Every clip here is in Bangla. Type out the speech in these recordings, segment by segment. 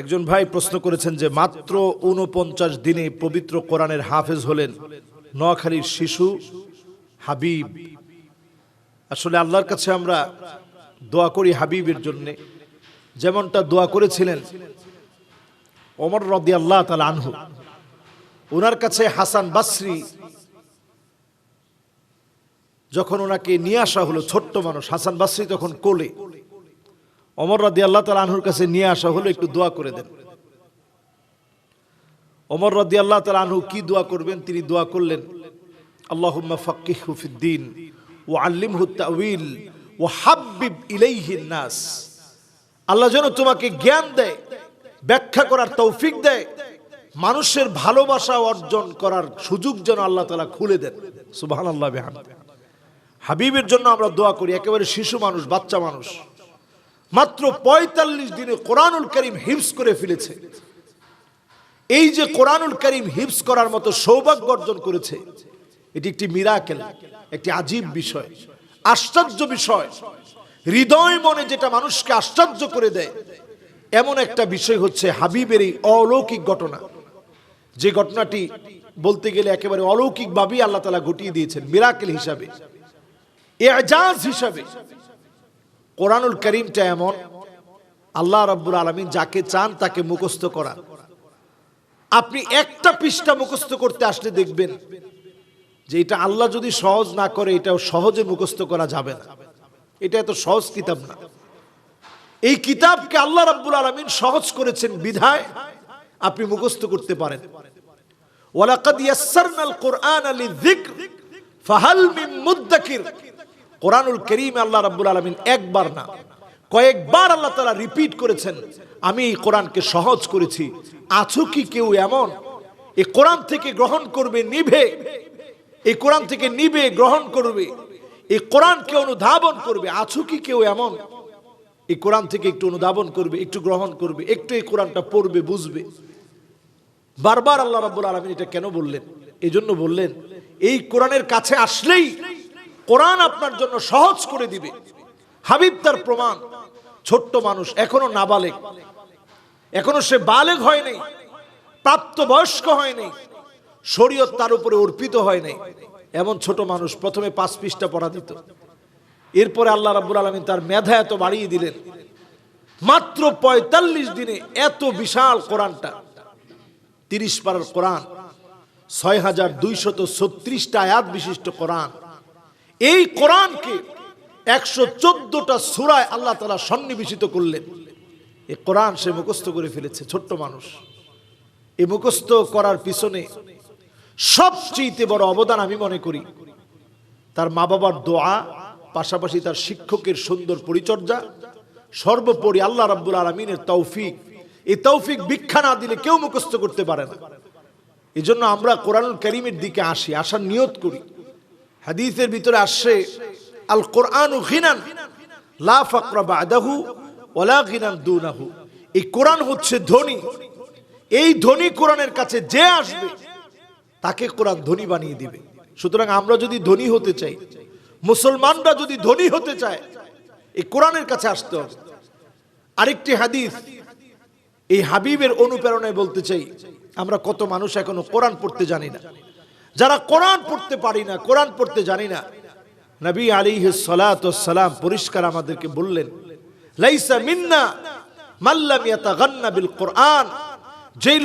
একজন ভাই প্রশ্ন করেছেন যে মাত্র উনপঞ্চাশ দিনে পবিত্র কোরআনের হাফেজ হলেন নোয়াখালীর শিশু হাবিব। আসলে আল্লাহর কাছে আমরা দোয়া করি হাবিবের জন্যে। যেমনটা দোয়া করেছিলেন ওমর রদি আল্লাহ তালা আনহু। ওনার কাছে হাসান বাসরি যখন ওনাকে নিয়ে আসা হলো ছোট্ট মানুষ, হাসান বাসরি তখন কোলে অমর রাদি আল্লাহ তালা আনহুর কাছে নিয়ে আসা হলো, একটু দোয়া করে দেন। অমর রাদি আল্লাহ তালা আনহু কি দোয়া করবেন? তিনি দোয়া করলেন, আল্লাহুম্মা ফাক্কিহ হুফিদ্দিন ও আল্লিম হুত্তাউইল ও হাব্বিব ইলাইহিন নাস। আল্লাহ যেন তোমাকে জ্ঞান দেয়, ব্যাখ্যা করার তৌফিক দেয়, মানুষের ভালোবাসা অর্জন করার সুযোগ যেন আল্লাহ তালা খুলে দেন। সুবাহান আল্লাহ হাবিবের জন্য আমরা দোয়া করি, একেবারে শিশু মানুষ, বাচ্চা মানুষ। মাত্র পঁয়তাল্লিশ দিনে কোরআনুল করিম হিপস করে ফেলেছে। এই যে কোরআনুল করিম হিপস করার মতো সৌভাগ্য অর্জন করেছে, এটি একটি মিরাকেল একটি আজীব বিষয়, আশ্চর্য বিষয়। হৃদয় মনে যেটা মানুষকে আশ্চর্য করে দেয়, এমন একটা বিষয় হচ্ছে হাবিবের এই অলৌকিক ঘটনা। যে ঘটনাটি বলতে গেলে একেবারে অলৌকিকভাবেই আল্লাহ তালা ঘটিয়ে দিয়েছেন মিরাকেল হিসাবে, এজাজ হিসাবে। কোরআনুল করিমটা এমন, আল্লাহ রাব্বুল আলমিন যাকে চান তাকে মুখস্থ করা। আপনি একটা পৃষ্ঠা মুখস্থ করতে আসলে দেখবেন যে এটা আল্লাহ যদি সহজ না করে, এটাও সহজে মুখস্থ করা যাবে না। এটা এত সহজ কিতাব না। এই কিতাবকে আল্লাহ রাব্বুল আলমিন সহজ করেছেন বিধায় আপনি মুখস্থ করতে পারেন। ওয়ালাকাদ ইয়াসসারনাল কোরআন লিযিকর, ফাহাল মিন মুদ্দাকির কোরআনুল করিম আল্লাহ রাব্বুল আলমিন একবার না, কয়েকবার আল্লাহ তালা রিপিট করেছেন, আমি এই কোরআনকে সহজ করেছি, আছো কি কেউ এমন? এই কোরআন থেকে গ্রহণ করবে, নিভে। এই কোরআন থেকে নিবে গ্রহণ করবে। এই কোরআনকে অনুধাবন করবে, আছো কি কেউ এমন? এই কোরআন থেকে একটু অনুধাবন করবে, একটু গ্রহণ করবে, একটু এই কোরআনটা পড়বে, বুঝবে। বারবার আল্লাহ রাব্বুল আলমিন এটা কেন বললেন? এই জন্য বললেন, এই কোরআনের কাছে আসলেই কোরআন আপনার জন্য সহজ করে দিবে। হাবিব তার প্রমাণ। ছোট্ট মানুষ, এখনও নাবালেক। এখনও সে বালেক হয়নি নাই প্রাপ্ত বয়স্ক হয় নাই, শরীয়ত তার উপরে অর্পিত হয়নি এমন ছোট মানুষ প্রথমে পাঁচ পৃষ্ঠা পড়া দিত। এরপরে আল্লাহ রাব্বুল আলমিন তার মেধা এত বাড়িয়ে দিলেন। মাত্র পঁয়তাল্লিশ দিনে এত বিশাল কোরআনটা। তিরিশ পারার কোরআন, ছয় হাজার দুইশত ছত্রিশটা আয়াত বিশিষ্ট কোরআন। এই কোরআনকে একশো চোদ্দটা সুরায় আল্লাহ তালা সন্নিবেশিত করলেন। এই কোরআন সে মুখস্থ করে ফেলেছে, ছোট্ট মানুষ। এই মুখস্থ করার পিছনে সবচেয়ে বড় অবদান আমি মনে করি, তার মা বাবার দোয়া, পাশাপাশি তার শিক্ষকের সুন্দর পরিচর্যা। সর্বোপরি আল্লাহ রাব্বুল আলমিনের তৌফিক। এই তৌফিক ভিক্ষা না দিলে কেউ মুখস্থ করতে পারে না। এই আমরা কোরআনুল করিমের দিকে আসি, আসার নিয়ত করি। হাদিসের ভিতরে আসছে আল কোরআন ঘিনান বাদাহু ওয়ালা ঘিনান দুনাহু। এই কোরআন হচ্ছে ধনী এই ধনী কোরআনের কাছে যে আসবে, তাকে কোরআন ধনী বানিয়ে দিবে। সুতরাং আমরা যদি ধনী হতে চাই, মুসলমানরা যদি ধনী হতে চায়, এই কোরআনের কাছে আসতে হবে। আরেকটি হাদিস, এই হাবিবের অনুপ্রেরণায় বলতে চাই, আমরা কত মানুষ এখনও কোরআন পড়তে জানি না। যারা কোরআন পড়তে পারি না, কোরআন পড়তে জানি না। নবী আলী সালাম পরিষ্কার আমাদেরকে বললেন, লাইসা মিন্না মাল্লাম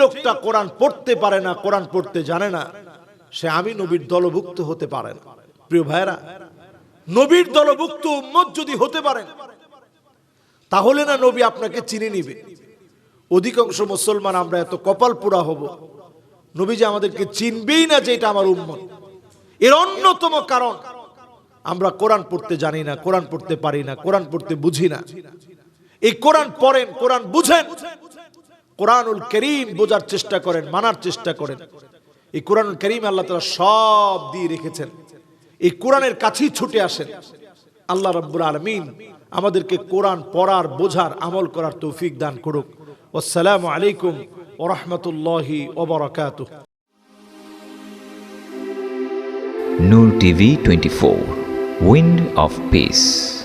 লোকটা কোরআন পড়তে পারে না, কোরআন পড়তে জানে না, সে আমি নবীর দলভুক্ত হতে পারে না। প্রিয় ভাইরা নবীর দলভুক্ত উম্মত যদি হতে পারেন তাহলে না নবী আপনাকে চিনে নিবে। অধিকাংশ মুসলমান আমরা এত কপাল পোড়া হব নবী যে আমাদেরকে চিনবেই না যে এটা আমার উম্মত। এর অন্যতম কারণ, আমরা কোরআন পড়তে জানি না, কোরআন পড়তে পারি না, কোরআন পড়তে বুঝি না। এই কোরআন পড়েন, কোরআন বুঝেন। কোরআনুল করিম বোঝার চেষ্টা করেন, মানার চেষ্টা করেন। এই কোরআনুল করিম আল্লাহ তালা সব দিয়ে রেখেছেন। এই কোরআনের কাছেই ছুটে আসেন। আল্লাহ রব্বুল আলমিন আমাদেরকে কোরআন পড়ার, বোঝার, আমল করার তৌফিক দান করুক। আসসালামু আলাইকুম ورحمة الله وبركاته. نور تي في 24 Wind of Peace.